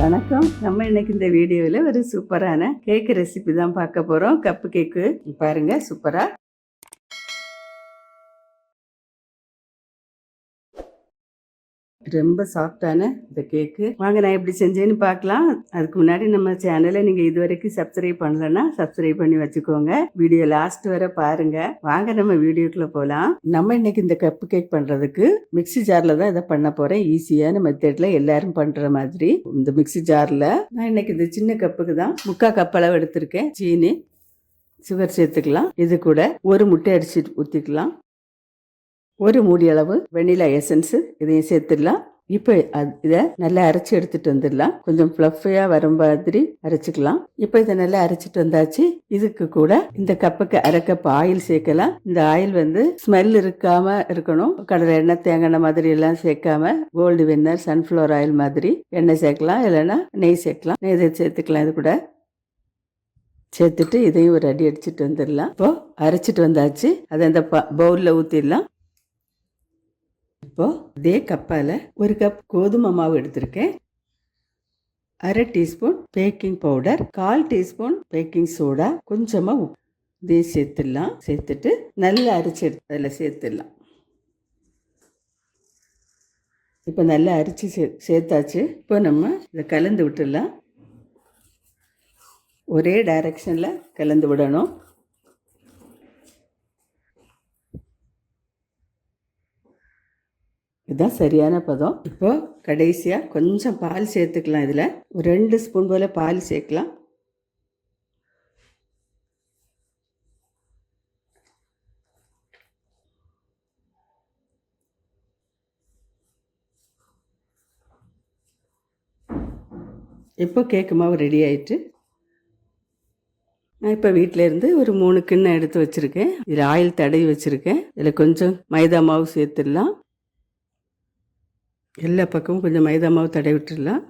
வணக்கம். நம்ம இன்னைக்கு இந்த வீடியோவில் ஒரு சூப்பரான கேக் ரெசிபி தான் பார்க்க போகிறோம் கப்பு கேக்கு பாருங்கள் சூப்பராக ரொம்ப சாஃப்டான இந்த கேக்கு வாங்க நான் எப்படி செஞ்சேன்னு பார்க்கலாம். அதுக்கு முன்னாடி நம்ம சேனலை நீங்கள் இது வரைக்கும் சப்ஸ்கிரைப் பண்ணலன்னா சப்ஸ்கிரைப் பண்ணி வச்சுக்கோங்க. வீடியோ லாஸ்ட் வரை பாருங்க. வாங்க நம்ம வீடியோக்குள்ள போகலாம் நம்ம இன்னைக்கு இந்த கப்பு கேக் பண்ணுறதுக்கு மிக்ஸி ஜாரில் தான் இதை பண்ண போகிறேன் ஈஸியான மெத்தட்ல எல்லாரும் பண்ணுற மாதிரி. இந்த மிக்ஸி ஜாரில் நான் இன்னைக்கு இந்த சின்ன கப்புக்கு தான் முக்கால் கப் அளவு எடுத்திருக்கேன். சீனி சுகர் சேர்த்துக்கலாம். இது கூட ஒரு முட்டை அடிச்சு ஊற்றிக்கலாம் ஒரு மூடி அளவு வெண்ணிலா எசன்ஸு இதையும் சேர்த்துடலாம். இப்போ அது இதை நல்லா அரைச்சி எடுத்துட்டு வந்துடலாம். கொஞ்சம் ஃப்ளஃபியாக வர மாதிரி அரைச்சிக்கலாம். இப்போ இதை நல்லா அரைச்சிட்டு வந்தாச்சு. இதுக்கு கூட இந்த கப்புக்கு அரை கப் ஆயில் சேர்க்கலாம். இந்த ஆயில் வந்து ஸ்மெல் இருக்காம இருக்கணும். கடலை எண்ணெய் தேங்காய் எண்ணெய் மாதிரி எல்லாம் சேர்க்காம கோல்டு வின்னர் சன்ஃப்ளவர் ஆயில் மாதிரி எண்ணெய் சேர்க்கலாம். இல்லைன்னா நெய் சேர்க்கலாம். நெய் இதை சேர்த்துக்கலாம். இது கூட சேர்த்துட்டு இதையும் ஒரு அடி அடிச்சிட்டு வந்துடலாம். இப்போ அரைச்சிட்டு வந்தாச்சு. அதை அந்த பவுலில் ஊற்றிடலாம் இப்போ இதே கப்பால் ஒரு கப் கோதுமை மாவு எடுத்திருக்கேன். அரை டீஸ்பூன் பேக்கிங் பவுடர் கால் டீஸ்பூன் பேக்கிங் சோடா கொஞ்சமாக உப்பு இதே சேர்த்துடலாம். சேர்த்துட்டு நல்லா அரைச்சி எடுத்து அதில் சேர்த்துடலாம். இப்போ நல்லா அரிச்சு சே சேர்த்தாச்சு. இப்போ நம்ம இதை கலந்து விட்டுடலாம். ஒரே டைரக்ஷனில் கலந்து விடணும். இதுதான் சரியான பதம். இப்போ கடைசியாக கொஞ்சம் பால் சேர்த்துக்கலாம் இதில். ஒரு ரெண்டு ஸ்பூன் போல் பால் சேர்க்கலாம். இப்போ கேக்கு மாவு ரெடி ஆயிட்டு நான் இப்போ வீட்டிலேருந்து ஒரு மூணு கிண்ணம் எடுத்து வச்சுருக்கேன். இதில் ஆயில் தடவி வச்சுருக்கேன். இதில் கொஞ்சம் மைதா மாவு சேர்த்துடலாம். எல்லா பக்கமும் கொஞ்சம் மைதா மாவு தடவி விட்டுடலாம்.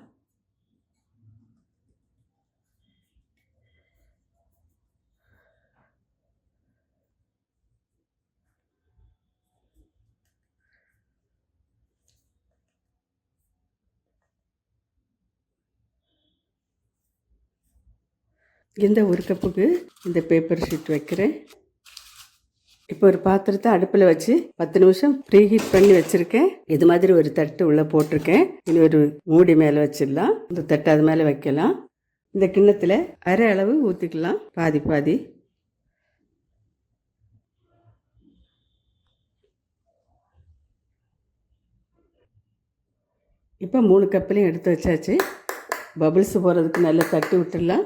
இந்த ஒரு கப்புக்கு இந்த பேப்பர் ஷீட் வைக்கிறேன். இப்போ ஒரு பாத்திரத்தை அடுப்பில் வச்சு பத்து நிமிஷம் ப்ரீ ஹீட் பண்ணி வச்சுருக்கேன். இது மாதிரி ஒரு தட்டு உள்ளே போட்டிருக்கேன். இனி ஒரு மூடி மேலே வச்சிடலாம். இந்த தட்டு அது மேலே வைக்கலாம். இந்த கிண்ணத்தில் அரை அளவு ஊற்றிக்கலாம் பாதி பாதி. இப்போ மூணு கப்புலையும் எடுத்து வச்சாச்சு. பபிள்ஸ் போகிறதுக்கு நல்லா தட்டி விட்டுடலாம்.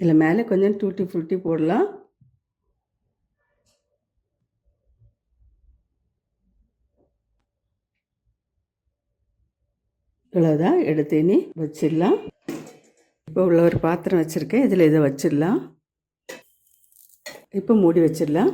இதில் மேலே கொஞ்சம் டூட்டி ஃப்ரூட்டி போடலாம். இவ்வளோதான் எடுத்து இனி வச்சிடலாம். இப்போ உள்ள ஒரு பாத்திரம் வச்சுருக்கேன். இதில் இதை வச்சிடலாம். இப்போ மூடி வச்சிடலாம்.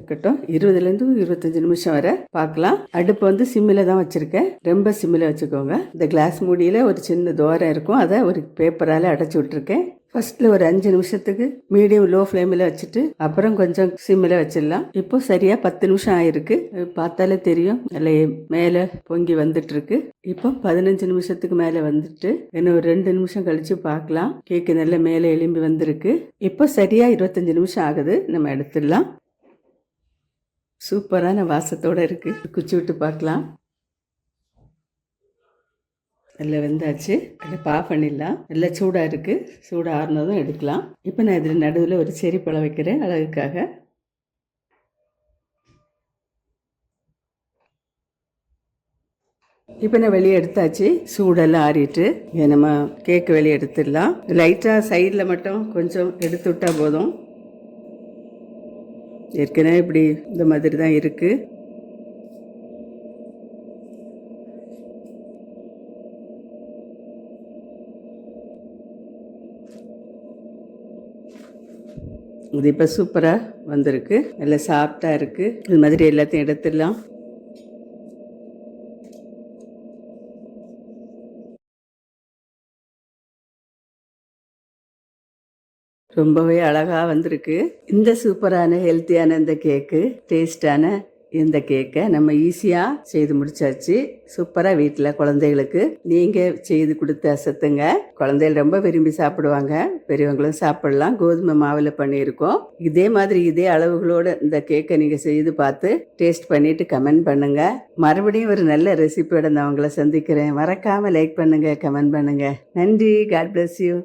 இருக்கட்டும். இருபதுலேருந்து இருபத்தஞ்சி நிமிஷம் வரை பார்க்கலாம். அடுப்பு வந்து சிம்மில் தான் வச்சுருக்கேன். ரொம்ப சிம்மில் வச்சுக்கோங்க. இந்த கிளாஸ் மூடியில் ஒரு சின்ன தோரம் இருக்கும். அதை ஒரு பேப்பரால் அடைச்சி விட்ருக்கேன் ஃபர்ஸ்ட்ல ஒரு அஞ்சு நிமிஷத்துக்கு மீடியம் லோ ஃப்ளேமில் வச்சுட்டு அப்புறம் கொஞ்சம் சிம்மில் வச்சிடலாம். இப்போ சரியா பத்து நிமிஷம் ஆயிருக்கு. பார்த்தாலே தெரியும். நல்லா மேலே பொங்கி வந்துட்டு இருக்கு இப்போ பதினஞ்சு நிமிஷத்துக்கு மேலே வந்துட்டு இன்னும் ஒரு ரெண்டு நிமிஷம் கழிச்சு பார்க்கலாம். கேக்கு நல்லா மேலே எலும்பி வந்திருக்கு. இப்போ சரியா இருபத்தஞ்சு நிமிஷம் ஆகுது. நம்ம எடுத்துடலாம். சூப்பரான வாசத்தோட இருக்கு. குச்சி விட்டு பார்க்கலாம். நல்லா வெந்தாச்சு. அதில் பா பண்ணிடலாம். நல்லா சூடாக இருக்குது சூடாக ஆறுனதும் எடுக்கலாம். இப்போ நான் இதில் நடுவில் ஒரு செரி பழம் வைக்கிறேன் அழகுக்காக. இப்போ நான் வெளியே எடுத்தாச்சு. சூடெல்லாம் ஆறிட்டு இதை நம்ம கேக்கு வெளியே எடுத்துடலாம். லைட்டாக சைடில் மட்டும் கொஞ்சம் எடுத்து விட்டால் போதும். ஏற்கனவே இப்படி இந்த மாதிரி தான் இருக்குது இது இப்போ சூப்பராக வந்திருக்கு. நல்லா சாஃப்டாக இருக்குது இது மாதிரி எல்லாத்தையும் எடுத்துடலாம். ரொம்பவே அழகாக வந்திருக்கு. இந்த சூப்பரான ஹெல்த்தியான இந்த கேக்கு டேஸ்டான இந்த கேக்கை நம்ம ஈஸியாக செய்து முடிச்சாச்சு. சூப்பராக வீட்டில் குழந்தைகளுக்கு. நீங்கள் செய்து கொடுத்து அசத்துங்க. குழந்தைகள் ரொம்ப விரும்பி சாப்பிடுவாங்க. பெரியவங்களும் சாப்பிடலாம். கோதுமை மாவில் பண்ணியிருக்கோம். இதே மாதிரி இதே அளவுகளோடு இந்த கேக்கை நீங்கள் செய்து பார்த்து டேஸ்ட் பண்ணிட்டு கமெண்ட் பண்ணுங்க. மறுபடியும் ஒரு நல்ல ரெசிபியோட நான் உங்களை சந்திக்கிறேன். மறக்காமல் லைக் பண்ணுங்க கமெண்ட் பண்ணுங்க. நன்றி. God bless you